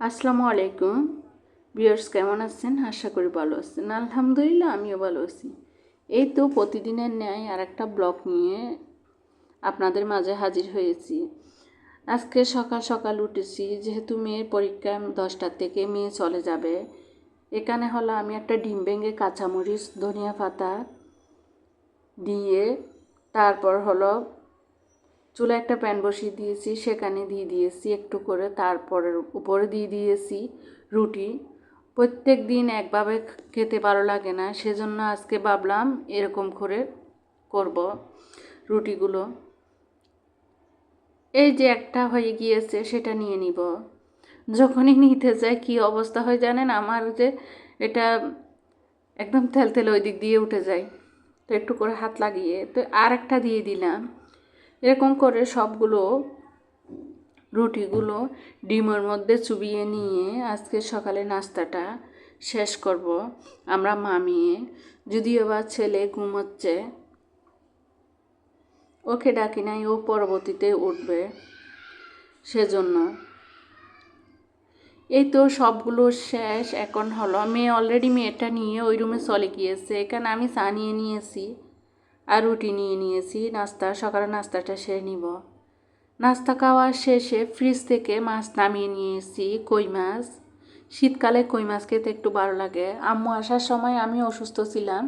আসসালামু আলাইকুম। বিয়ার্স কেমন আছেন? আশা করি ভালো আছেন। আলহামদুলিল্লাহ, আমিও ভালো আছি। এই তো প্রতিদিনের ন্যায় আর একটা ব্লগ নিয়ে আপনাদের মাঝে হাজির হয়েছি। আজকে সকাল সকাল উঠেছি, যেহেতু মেয়ের পরীক্ষা দশটার থেকে মেয়ে চলে যাবে। এখানে হলো আমি একটা ডিম ভেঙে কাঁচামরিচ, ধনিয়া পাতা দিয়ে, তারপর হলো চুলা একটা প্যান বসিয়ে দিয়েছি, সেখানে দিয়ে দিয়েছি একটু করে, তারপরের উপরে দিয়ে দিয়েছি রুটি। প্রত্যেক দিন একভাবে খেতে ভালো লাগে না, সেজন্য আজকে ভাবলাম এরকম করে করব রুটিগুলো। এই যে একটা হয়ে গিয়েছে, সেটা নিয়ে নিব। যখনই নিতে যাই, কী অবস্থা হয় জানেন? আমার যে এটা একদম তেল তেল ওই দিক দিয়ে উঠে যায়। তো একটু করে হাত লাগিয়ে, তো আর একটা দিয়ে দিলাম। এরকম করে সবগুলো রুটিগুলো ডিমের মধ্যে চুবিয়ে নিয়ে আজকে সকালে নাস্তাটা শেষ করব। আমরা মামিয়ে, যদিও বা ছেলে ঘুমোচ্ছে, ওকে ডাকি নাই, ও পরবর্তীতে উঠবে সেজন্য। এই তো সবগুলো শেষ, এখন হলো, মেয়ে অলরেডি মেয়েটা নিয়ে ওই রুমে চলে গিয়েছে, এখানে আমি চা নিয়ে নিয়েছি। আর রুটি নিয়ে নিয়েছি, নাস্তা, সকালে নাস্তাটা সেরে নিব। নাস্তা খাওয়া শেষে ফ্রিজ থেকে মাছ নামিয়ে নিয়েছি কই মাছ। শীতকালে কই মাছ খেতে একটু ভালো লাগে। আম্মু আসার সময় আমি অসুস্থ ছিলাম,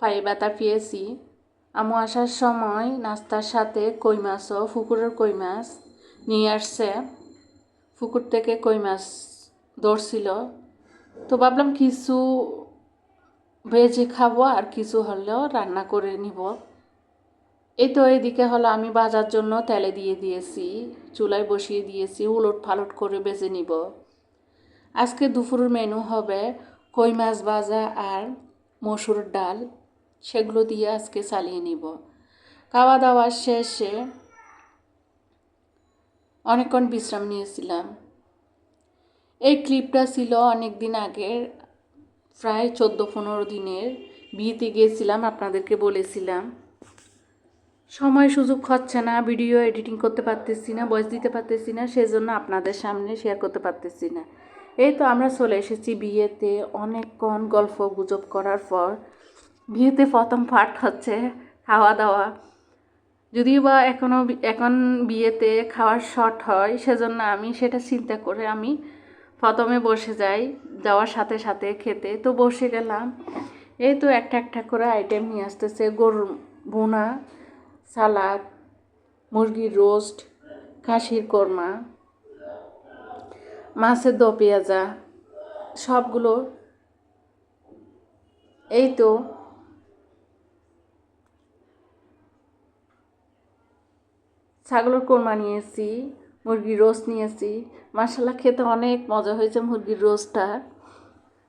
পায়ে ব্যথা পেয়েছি। আম্মু আসার সময় নাস্তার সাথে কই মাছও পুকুরের কই মাছ নিয়ে আসছে। পুকুর থেকে কই মাছ ধরছিল। তো ভাবলাম কিছু ভেজে খাব আর কিছু হলেও রান্না করে নিব। এই তো এইদিকে হলো আমি বাজার জন্য তেলে দিয়ে দিয়েছি, চুলায় বসিয়ে দিয়েছি, উলট ফালট করে বেজে নিব। আজকে দুপুরের মেনু হবে কই মাছ ভাজা আর মসুর ডাল, সেগুলো দিয়ে আজকে চালিয়ে নিব। খাওয়া দাওয়ার শেষে অনেকক্ষণ বিশ্রাম নিয়েছিলাম। এই ক্লিপটা ছিল অনেক দিন আগের প্রায় চোদ্দ পনেরো দিনের বিয়েতে গিয়েছিলাম, আপনাদেরকে বলেছিলাম। সময় সুযোগ হচ্ছে না, ভিডিও এডিটিং করতে পারতেছি না বয়স দিতে পারতেছি না, সেজন্য আপনাদের সামনে শেয়ার করতে পারতেছি না। এই তো আমরা চলে এসেছি বিয়েতে, অনেকক্ষণ গল্প গুজব করার পর। বিয়েতে প্রথম পার্ট হচ্ছে খাওয়া দাওয়া। যদিও বা এখনও এখন বিয়েতে খাওয়ার শর্ট হয়, সেজন্য আমি সেটা চিন্তা করে আমি প্রথমে বসে যাই, যাওয়ার সাথে সাথে খেতে। তো বসে গেলাম। এই তো একটা একটা করে আইটেম নিয়ে আসতেছে। গরুর ভুনা, সালাদ, মুরগির রোস্ট খাসির কোরমা, মাছের দো পেঁয়াজা, সবগুলো। এই তো ছাগলের কোরমা নিয়েছি মুরগির রোস্ট নিয়েছি। মাসাল্লা খেতে অনেক মজা হয়েছে মুরগির রোস্টটা।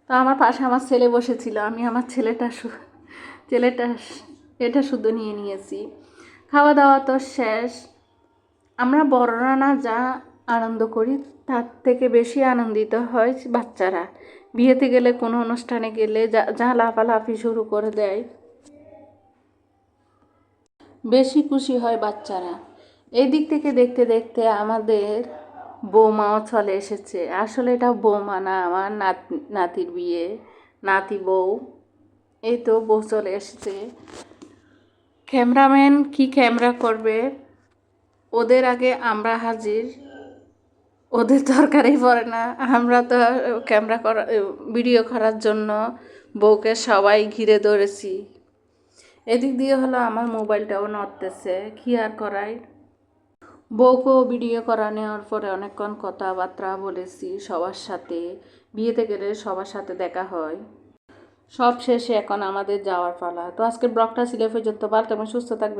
তো আমার পাশে আমার ছেলে বসেছিল, আমি আমার ছেলেটা ছেলেটা এটা শুদ্ধ নিয়ে নিয়েছি। খাওয়া দাওয়া তো শেষ। আমরা বড়রা না যা আনন্দ করি, তার থেকে বেশি আনন্দিত হয় বাচ্চারা। বিয়েতে গেলে, কোনো অনুষ্ঠানে গেলে যা যা লাফালাফি শুরু করে দেয়। বেশি খুশি হয় বাচ্চারা। এই দিক থেকে দেখতে দেখতে আমাদের বৌমাও চলে এসেছে। আসলে এটা বৌমা না, আমার নাতি নাতির বিয়ে, নাতি বউ। এই তো বউ চলে এসেছে। ক্যামেরাম্যান কি ক্যামেরা করবে? ওদের আগে আমরা হাজির। ওদের দরকারই পড়ে না। আমরা তো ক্যামেরা করা ভিডিও করার জন্য বউকে সবাই ঘিরে ধরেছি। এদিক দিয়ে হলো আমার মোবাইলটাও নড়তেছে। কি আর করাই? বউকেও ভিডিও করা নেওয়ার পরে অনেকক্ষণ কথাবার্তা বলেছি সবার সাথে। বিয়েতে গেলে সবার সাথে দেখা হয়। সব শেষে এখন আমাদের যাওয়ার পালা। তো আজকের ব্লগটা ছিল পর্যন্ত। পারতে সুস্থ থাকবে